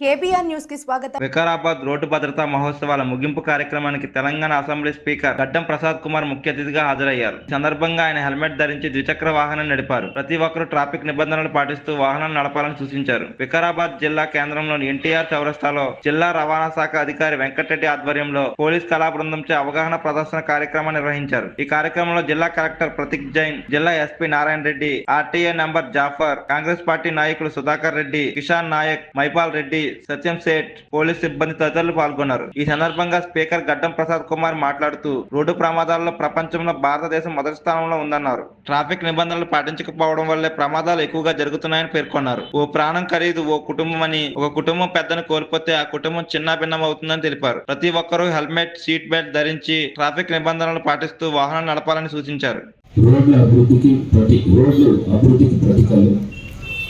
KBR న్యూస్కి స్వాగతం. Vikarabad road భద్రతా మహోత్సవాల ముగింపు కార్యక్రమానికి తెలంగాణ అసెంబ్లీ స్పీకర్ గడ్డం ప్రసాద్ కుమార్ ముఖ్య అతిథిగా హాజరయ్యారు. సందర్భంగా ఆయన హెల్మెట్ ధరించి ద్విచక్ర వాహనం నడిపారు. ప్రతి ఒక్కరూ ట్రాఫిక్ నిబంధనలు పాటిస్తూ వాహనం నడపాలని సూచించారు. వికారాబాద్ జిల్లా కేంద్రంలోని ఎన్టీఆర్ చౌరస్తాలో జిల్లా రవాణా శాఖ అధికారి వెంకటరెడ్డి ఆధ్వర్యంలో పోలీస్ కళా బృందంచే అవగాహన ప్రదర్శన కార్యక్రమం నిర్వహించారు. ఈ కార్యక్రమంలో జిల్లా కలెక్టర్ ప్రతీక్ జైన్ జిల్లా SP Narayana Reddy RTA member Jafar Congress party నాయకులు సుధాకర్ రెడ్డి కిషాన్ నాయక్ మైపాల్ రెడ్డి సత్యం సేట్ పోలీస్ సిబ్బంది తదితరులు పాల్గొన్నారు. ఈ సందర్భంగా స్పీకర్ గడ్డం ప్రసాద్ కుమార్ మాట్లాడుతూ రోడ్డు ప్రమాదాల్లో ప్రపంచంలో భారతదేశం మొదటి స్థానంలో ఉందన్నారు. ట్రాఫిక్ నిబంధనలు పాటించకపోవడం వల్లే ప్రమాదాలు ఎక్కువగా జరుగుతున్నాయని పేర్కొన్నారు. ఓ ప్రాణం ఖరీదు ఓ కుటుంబం అని ఒక కుటుంబం పెద్దను కోల్పోతే ఆ కుటుంబం చిన్నాభిన్నం అవుతుందని తెలిపారు. ప్రతి ఒక్కరూ హెల్మెట్ సీట్ బెల్ట్ ధరించి ట్రాఫిక్ నిబంధనలు పాటిస్తూ వాహనం నడపాలని సూచించారు. రోడ్ల అభివృద్ధికి ప్రతి రోడ్లు అభివృద్ధికి ప్రతికలు.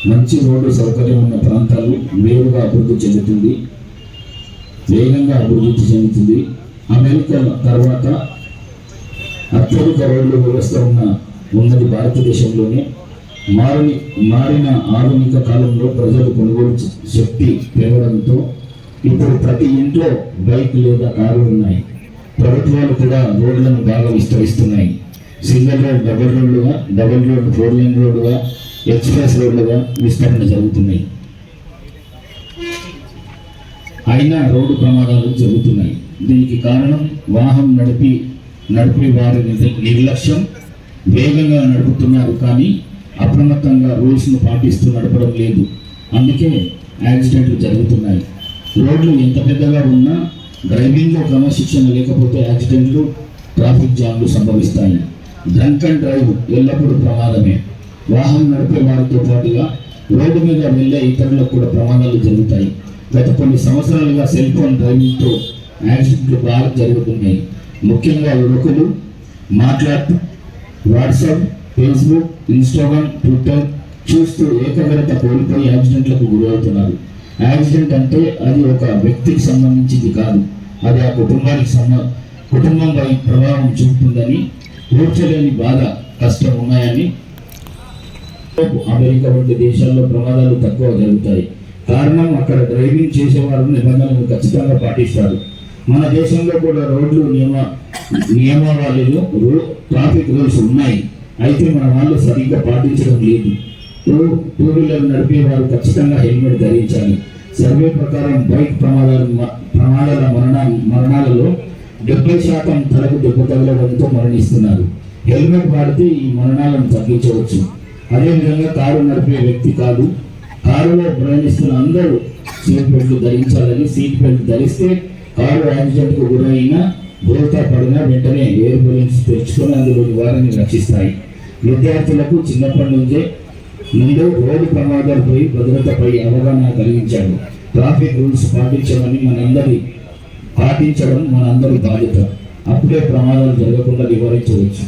మంచి రోడ్డు సౌకర్యం ఉన్న ప్రాంతాలు వేగంగా అభివృద్ధి చెందుతుంది. వేగంగా అభివృద్ధి చెందుతుంది. అమెరికా తర్వాత అత్యధిక రోడ్లు వ్యవస్థ ఉన్న ఉన్నది భారతదేశంలోనే. మారిన మారిన ఆధునిక కాలంలో ప్రజలు కొనుగోలు శక్తి పెరగడంతో ఇప్పుడు ప్రతి ఇంట్లో బైక్ లేదా కారు ఉన్నాయి. ప్రభుత్వాలు కూడా రోడ్లను బాగా విస్తరిస్తున్నాయి. సింగిల్ రోడ్ డబుల్ రోడ్లుగా డబుల్ రోడ్ ఫోర్ లైన్ రోడ్డుగా ఎక్స్ప్రెస్ రోడ్లుగా విస్తరణ జరుగుతున్నాయి. అయినా రోడ్డు ప్రమాదాలు జరుగుతున్నాయి. దీనికి కారణం వాహనం నడిపి నడిపే వారి నిర్లక్ష్యం వేగంగా నడుపుతున్నారు కానీ అప్రమత్తంగా రూల్స్ను పాటిస్తూ నడపడం లేదు. అందుకే యాక్సిడెంట్లు జరుగుతున్నాయి. రోడ్లు ఎంత పెద్దగా ఉన్నా డ్రైవింగ్లో క్రమశిక్షణ లేకపోతే యాక్సిడెంట్లు ట్రాఫిక్ జామ్లు సంభవిస్తాయి. డ్రంక్ అండ్ డ్రైవ్ ఎల్లప్పుడూ ప్రమాదమే. వాహనం నడిపే వారితో పాటుగా రోడ్డు మీద వెళ్ళే ఇతరులకు కూడా ప్రమాదాలు జరుగుతాయి. గత కొన్ని సంవత్సరాలుగా సెల్ ఫోన్ డ్రైవింగ్తో యాక్సిడెంట్లు బాగా జరుగుతున్నాయి. ముఖ్యంగా యువకులు మాట్లాడుతూ వాట్సాప్ ఫేస్బుక్ ఇన్స్టాగ్రామ్ ట్విట్టర్ చూస్తూ ఏకాగ్రత కోల్పోయి యాక్సిడెంట్లకు గురవుతున్నారు. యాక్సిడెంట్ అంటే అది ఒక వ్యక్తికి సంబంధించింది కాదు. అది ఆ కుటుంబానికి సంబ కుటుంబంపై ప్రభావం చూపుతుందని కూర్చోలేని బాధ కష్టం ఉన్నాయని అమెరికా వంటి దేశాల్లో ప్రమాదాలు తక్కువ జరుగుతాయి. కారణం అక్కడ డ్రైవింగ్ చేసేవారు నిబంధనలు ఖచ్చితంగా పాటిస్తారు. మన దేశంలో కూడా రోడ్లు నియమ నియమావళిలో రూ- ట్రాఫిక్ రూల్స్ ఉన్నాయి. అయితే మన వాళ్ళు సరిగ్గా పాటించడం లేదు. టూ టూ వీలర్ నడిపే వారు ఖచ్చితంగా హెల్మెట్ ధరించాలి. సర్వే ప్రకారం బైక్ ప్రమాదాలు ప్రమాదాల మరణ మరణాలలో డెబ్బై శాతం తలకు దెబ్బ తగలడంతో మరణిస్తున్నారు. హెల్మెట్ వాడితే ఈ మరణాలను తగ్గించవచ్చు. అదేవిధంగా కారు నడిపే వ్యక్తి కాదు. కారులో ప్రయాణిస్తున్న అందరూ సీట్ బెల్ట్ ధరించాలని సీట్ బెల్ట్ ధరిస్తే కారు యాక్సిడెంట్కు గురైన బోల్తా పడినా వెంటనే ఎయిర్ బెలూన్స్ తెచ్చుకొని అందులోని వారిని రక్షిస్తాయి. విద్యార్థులకు చిన్నప్పటి నుంచే ముందు రోడ్డు ప్రమాదాలపై భద్రతపై అవగాహన కలిగించాడు ట్రాఫిక్ రూల్స్ పాటించమని మనందరి పాటించడం మనందరి బాధ్యత. అప్పుడే ప్రమాదాలు జరగకుండా నివారించవచ్చు.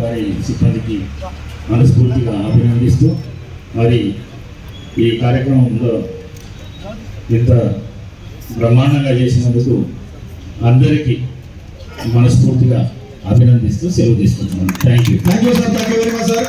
వారి సిబ్బందికి మనస్ఫూర్తిగా అభినందిస్తూ మరి ఈ కార్యక్రమంలో ఇంత బ్రహ్మాండంగా చేసినందుకు అందరికీ మనస్ఫూర్తిగా అభినందిస్తూ సెలవు తీసుకుంటున్నాను. Thank you thank you sir thank you very much sir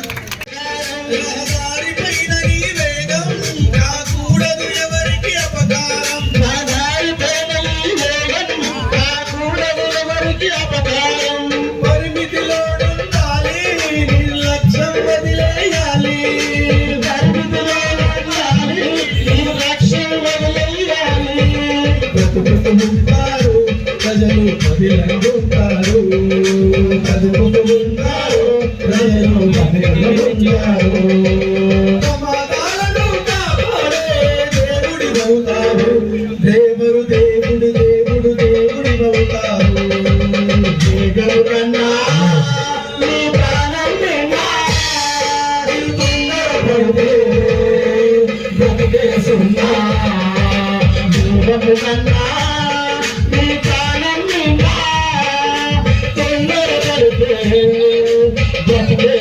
ప్రజలు వదిలంటుంటారు ప్రజలు వదిలంటుంటారు ప్రమాదాలను దేవుడు దేవుడు కన్నా నీ ప్రాణం తొందరపడితే సున్నా.